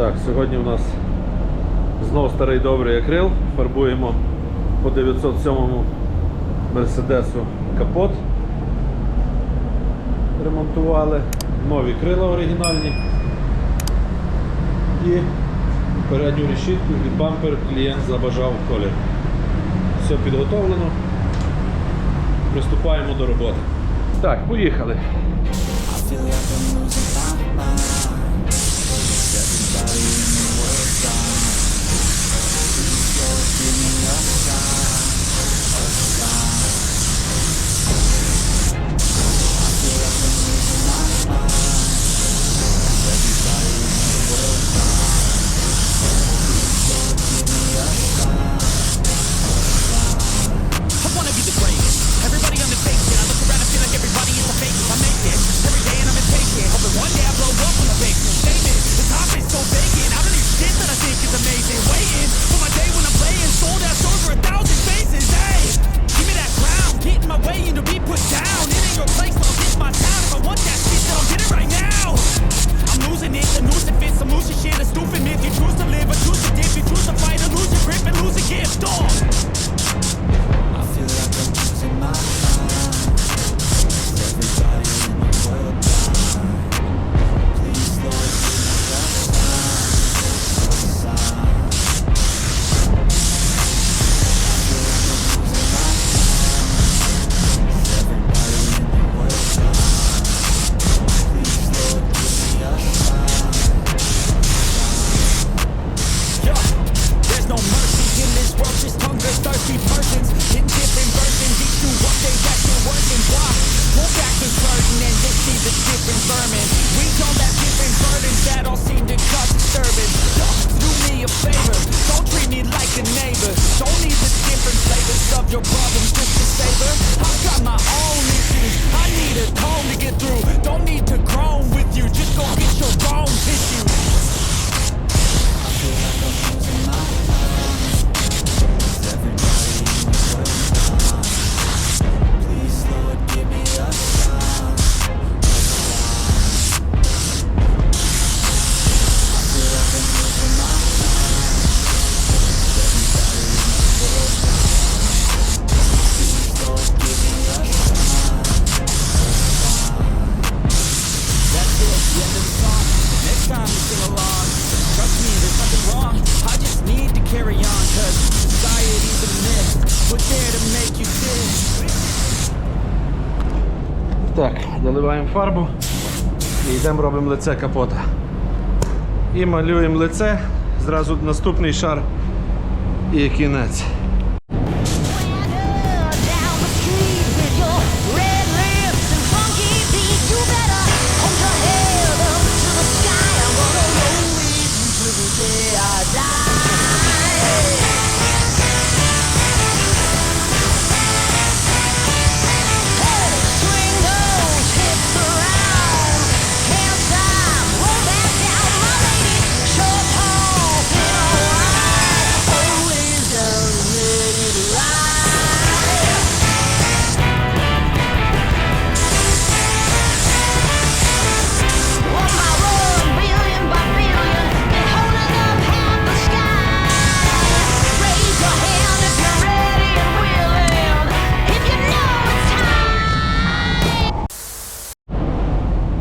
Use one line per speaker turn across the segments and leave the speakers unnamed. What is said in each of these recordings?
Так, Сьогодні у нас знов старий добрий акрил, фарбуємо по 907 Мерседесу капот. Ремонтували, нові крила оригінальні і передню решітку і бампер клієнт забажав колір. Все підготовлено. Приступаємо до роботи. Так, поїхали. Так, Доливаємо фарбу і йдемо робимо лице капота. І малюємо лице, зразу наступний шар і кінець.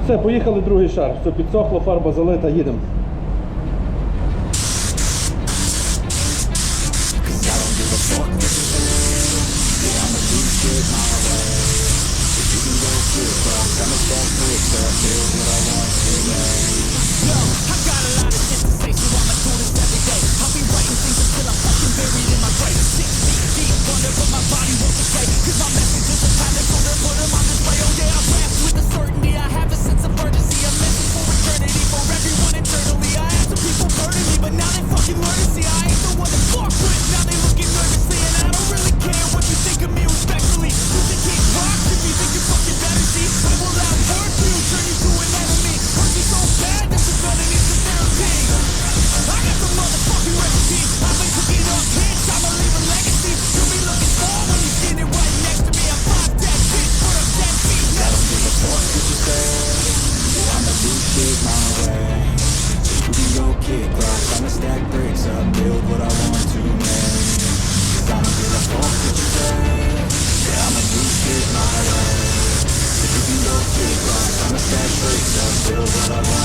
Все, поїхали другий шар. Все підсохло, фарба залита, їдемо.
Cause I'm Summer.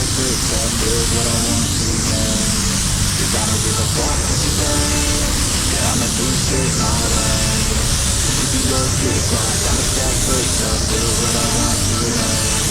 like this. I
did what I want to, man. Cause I don't give a fuck what you think. Yeah, I'ma do shit my way. You can go kick. I'ma step first up, do what I want to, man.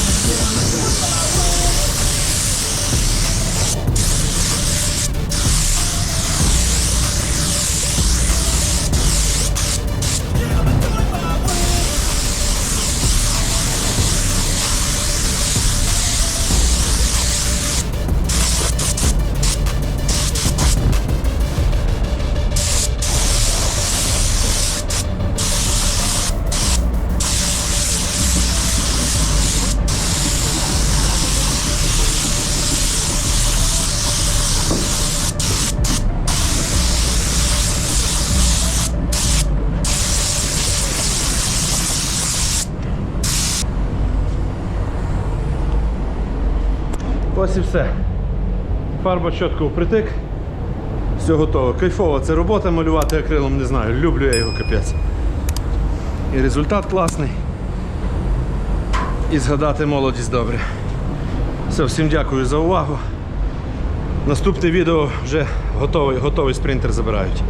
Ось і все. Фарба чітко впритик. Все готово. Кайфово це робота малювати акрилом, не знаю. Люблю я його капець. І результат класний. І згадати молодість добре. Все, Всім дякую за увагу. Наступне відео вже готовий, готовий спринтер забирають.